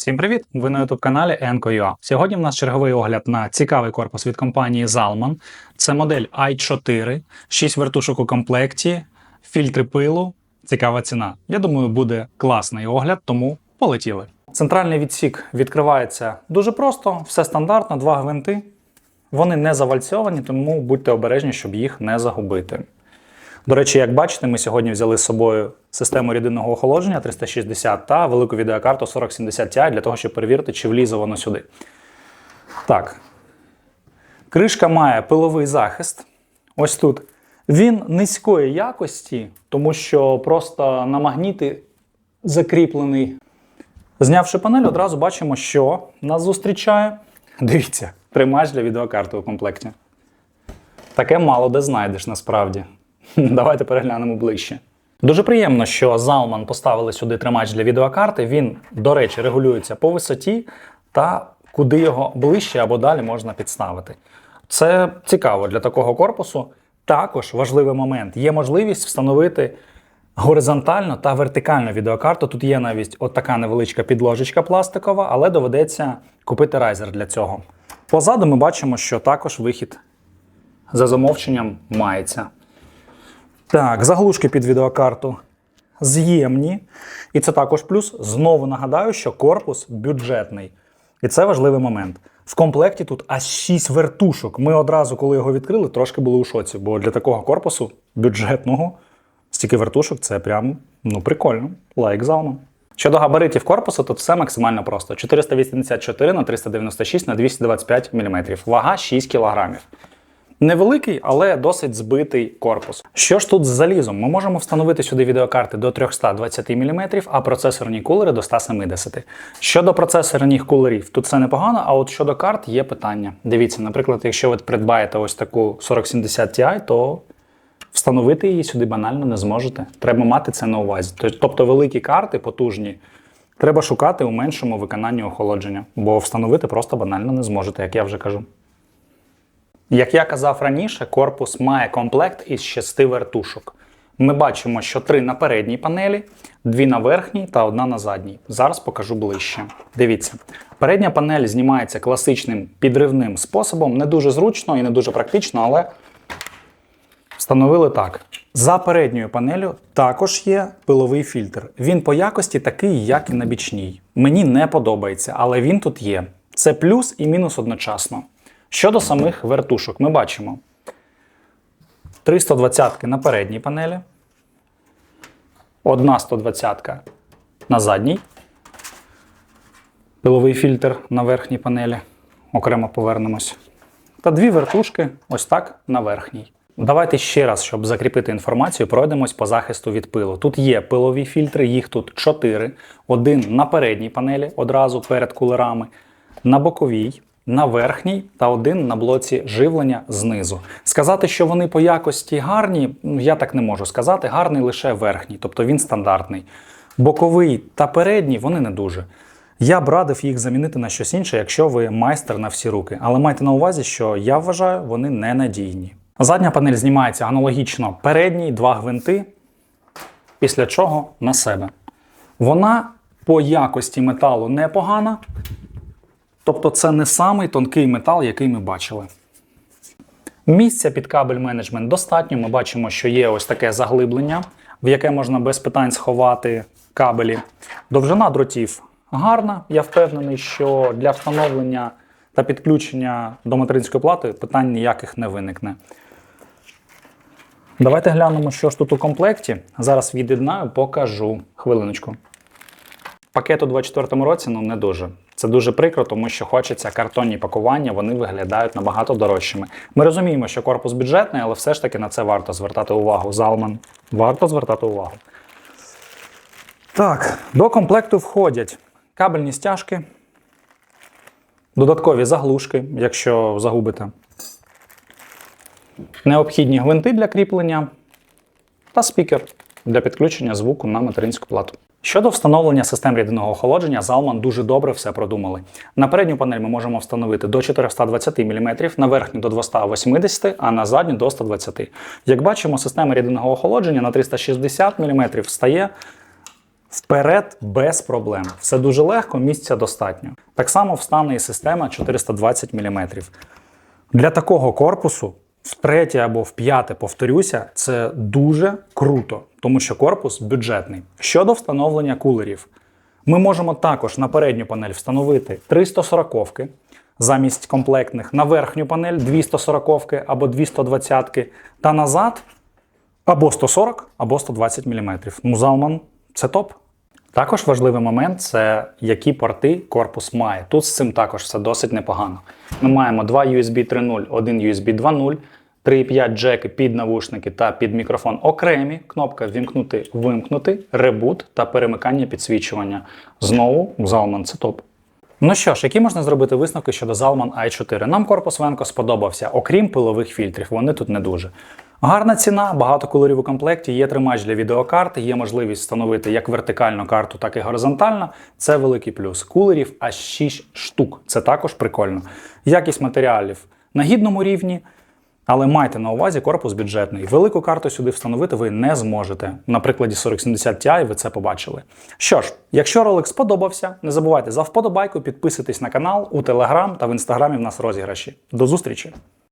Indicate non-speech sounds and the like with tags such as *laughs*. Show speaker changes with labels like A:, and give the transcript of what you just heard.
A: Всім привіт! Ви на youtube каналі Enco.ua. Сьогодні в нас черговий огляд на цікавий корпус від компанії Zalman. Це модель i4, 6 вертушок у комплекті, фільтри пилу, цікава ціна. Я думаю, буде класний огляд, тому полетіли. Центральний відсік відкривається дуже просто, все стандартно, два гвинти. Вони не завальцьовані, тому будьте обережні, щоб їх не загубити. До речі, як бачите, ми сьогодні взяли з собою систему рідинного охолодження 360 та велику відеокарту 4070 Ti для того, щоб перевірити, чи влізе воно сюди. Так. Кришка має пиловий захист. Ось тут. Він низької якості, тому що просто на магніти закріплений. Знявши панель, одразу бачимо, що нас зустрічає. Дивіться, тримач для відеокарти у комплекті. Таке мало де знайдеш насправді. *laughs* Давайте переглянемо ближче. Дуже приємно, що Zalman поставили сюди тримач для відеокарти. Він, до речі, регулюється по висоті та куди його ближче або далі можна підставити. Це цікаво для такого корпусу. Також важливий момент: є можливість встановити горизонтально та вертикально відеокарту. Тут є навіть от така невеличка підложечка пластикова, але доведеться купити райзер для цього. Позаду ми бачимо, що також вихід за замовченням мається. Так, заглушки під відеокарту з'ємні. І це також плюс. Знову нагадаю, що корпус бюджетний. І це важливий момент. В комплекті тут аж 6 вертушок. Ми одразу, коли його відкрили, трошки були у шоці, бо для такого корпусу бюджетного стільки вертушок це прям ну, прикольно. Лайк залма. Щодо габаритів корпусу, тут все максимально просто: 484 на 396 на 225 мм. Вага 6 кг. Невеликий, але досить збитий корпус. Що ж тут з залізом? Ми можемо встановити сюди відеокарти до 320 мм, а процесорні кулери до 170 Щодо процесорних кулерів, тут все непогано, а от щодо карт є питання. Дивіться, наприклад, якщо ви придбаєте ось таку 4070 Ti, то встановити її сюди банально не зможете. Треба мати це на увазі. Тобто великі карти, потужні, треба шукати у меншому виконанні охолодження, бо встановити просто банально не зможете, як я вже кажу. Як я казав раніше, корпус має комплект із шести вертушок. Ми бачимо, що три на передній панелі, дві на верхній та одна на задній. Зараз покажу ближче. Дивіться, передня панель знімається класичним підривним способом, не дуже зручно і не дуже практично, але встановили так. За передньою панелю також є пиловий фільтр. Він по якості такий, як і на бічній. Мені не подобається, але він тут є. Це плюс і мінус одночасно. Щодо самих вертушок, ми бачимо 320 на передній панелі, одна 120 на задній, пиловий фільтр на верхній панелі, окремо повернемось. Та дві вертушки ось так на верхній. Давайте ще раз, щоб закріпити інформацію, пройдемось по захисту від пилу. Тут є пилові фільтри, їх тут 4. Один на передній панелі, одразу перед кулерами, на боковій на верхній та один на блоці живлення знизу. Сказати, що вони по якості гарні, я так не можу сказати. Гарний лише верхній, тобто він стандартний. Боковий та передній вони не дуже. Я б радив їх замінити на щось інше, якщо ви майстер на всі руки. Але майте на увазі, що я вважаю, вони ненадійні. Задня панель знімається аналогічно передній, два гвинти, після чого на себе. Вона по якості металу непогана, Тобто це не самий тонкий метал, який ми бачили. Місця під кабель менеджмент достатньо. Ми бачимо, що є ось таке заглиблення, в яке можна без питань сховати кабелі. Довжина дротів гарна. Я впевнений, що для встановлення та підключення до материнської плати питань ніяких не виникне. Давайте глянемо, що ж тут у комплекті. Зараз від'єднаю, покажу хвилиночку. Пакет у 2024 році ну не дуже. Це дуже прикро, тому що хочеться картонні пакування, вони виглядають набагато дорожчими. Ми розуміємо, що корпус бюджетний, але все ж таки на це варто звертати увагу. Залман варто звертати увагу. Так, до комплекту входять кабельні стяжки, додаткові заглушки, якщо загубите, необхідні гвинти для кріплення та спікер для підключення звуку на материнську плату. Щодо встановлення систем рідинного охолодження, Zalman дуже добре все продумали. На передню панель ми можемо встановити до 420 мм, на верхню до 280 а на задню до 120 Як бачимо, система рідинного охолодження на 360 мм стає Вперед без проблем. Все дуже легко, місця достатньо. Так само встане і система 420 мм. Для такого корпусу, втретє або вп'яте, повторюся, це дуже круто, тому що корпус бюджетний. Щодо встановлення кулерів, ми можемо також на передню панель встановити 340-ки замість комплектних, на верхню панель 240-ки або 220-ки, та назад або 140, або 120 мм. Ну, Залман це топ. Також важливий момент це які порти корпус має. Тут з цим також все досить непогано. Ми маємо два USB 3.0, один USB 2.0, 3.5 джеки під навушники та під мікрофон окремі, кнопка вімкнути, вимкнути, ребут та перемикання підсвічування. Знову Залман це топ. Ну що ж, які можна зробити висновки щодо Zalman i4? Нам корпус Венко сподобався, окрім пилових фільтрів, вони тут не дуже. Гарна ціна, багато кольорів у комплекті, є тримач для відеокарти, є можливість встановити як вертикальну карту, так і горизонтально. Це великий плюс. Кулерів аж 6 штук. Це також прикольно. Якість матеріалів на гідному рівні. Але майте на увазі корпус бюджетний. Велику карту сюди встановити ви не зможете. На прикладі 4070 Ti ви це побачили. Що ж, якщо ролик сподобався, не забувайте за вподобайку, підписуйтесь на канал у Телеграм та в інстаграмі в нас розіграші. До зустрічі!